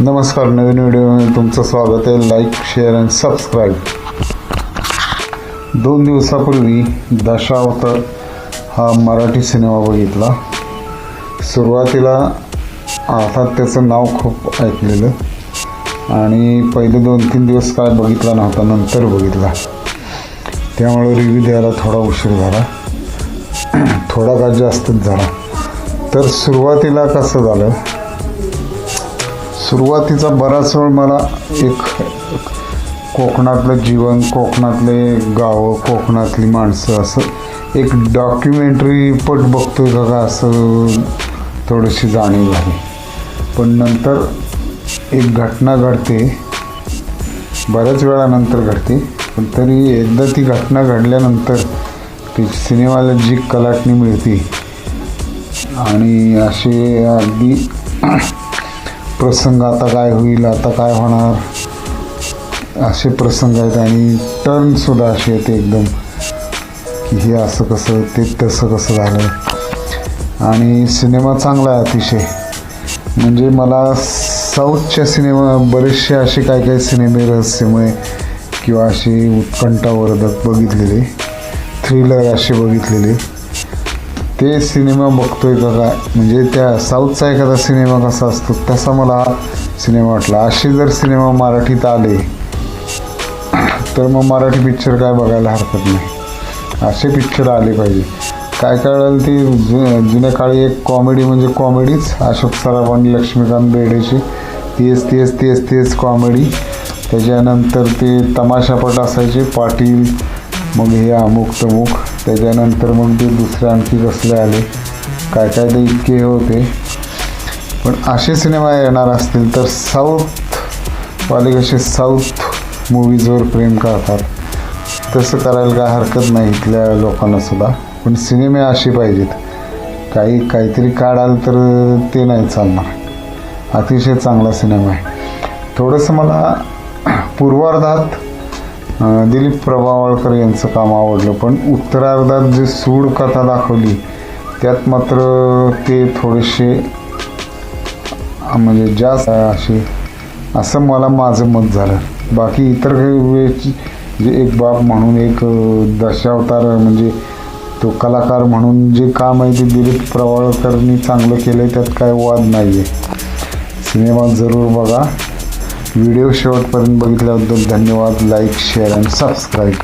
नमस्कार नवीन व्हिडिओमध्ये तुमचं स्वागत आहे. लाईक शेअर अँड सबस्क्राईब दोन दिवसापूर्वी दशावतार हा मराठी सिनेमा बघितला. सुरुवातीला अर्थात त्याचं नाव खूप ऐकलेलं. आणि पहिले दोन तीन दिवस काय बघितला नव्हता नंतर बघितला. त्यामुळे रिव्ह्यू द्यायला थोडा उशीर झाला. थोडा का जास्तच झाला. तर सुरुवातीला कसं झालं सुरुवातीचा बराच वेळ मला एक कोकणातलं जीवन कोकणातले गावं कोकणातली माणसं असं एक डॉक्युमेंटरी पट बघतोय का असं थोडीशी जाणीव झाली. पण नंतर एक घटना घडते. बऱ्याच वेळानंतर घडते. पण तरी एकदा ती घटना घडल्यानंतर ती सिनेमाला जी कलाटणी मिळते आणि असे अगदी प्रसंग आता काय होईल आता काय होणार? असे प्रसंग आहेत आणि टर्नसुद्धा असे आहेत एकदम की हे असं कसं ते तसं कसं झालं आणि सिनेमा चांगला आहे अतिशय. म्हणजे मला साऊथच्या सिनेमा बरेचसे असे काही काही सिनेमे रहस्यमय किंवा असे उत्कंठावर्धक बघितलेले थ्रिलर असे बघितलेले. ते सिनेमा बघतोय का काय म्हणजे त्या साऊथचा एखादा सिनेमा कसा असतो तसा मला हा सिनेमा वाटला. असे जर सिनेमा मराठीत आले तर मग मराठी पिक्चर काय बघायला हरकत नाही. असे पिक्चर आले पाहिजे. काय कळलं ती जु जुन्या काळी एक कॉमेडी म्हणजे कॉमेडीच अशोक सराफ आणि लक्ष्मीकांत बेडेची तेच तेच तेच तेच कॉमेडी त्याच्यानंतर ते तमाशापट असायचे पाटील मग हे अमुक तमुक त्याच्यानंतर मग ते दुसरे आणखी कसले आले काय काय ते इतके हे होते. पण असे सिनेमा येणार असतील तर साऊथवाले कसे साऊथ मूवीजवर प्रेम करतात. तसं करायला काय हरकत नाही इथल्या लोकांना सुद्धा. पण सिनेमे असे पाहिजेत. काही काहीतरी काढाल तर ते नाही चालणार. अतिशय चांगला सिनेमा आहे. थोडंसं मला पूर्वार्धात दिलीप प्रभावळकर यांचं काम आवडलं पण उत्तरार्धात जे सूड कथा दाखवली त्यात मात्र ते थोडेसे म्हणजे जास्त असे असं मला माझं मत झालं. बाकी इतर काही वेळची जे एक बाप म्हणून एक दशावतार म्हणजे तो कलाकार म्हणून जे काम आहे ते दिलीप प्रवाळकरनी चांगलं केलं आहे त्यात काय वाद नाही आहे सिनेमा जरूर बघा. व्हिडिओ शेवटपर्यंत बघितल्याबद्दल धन्यवाद. Like share and subscribe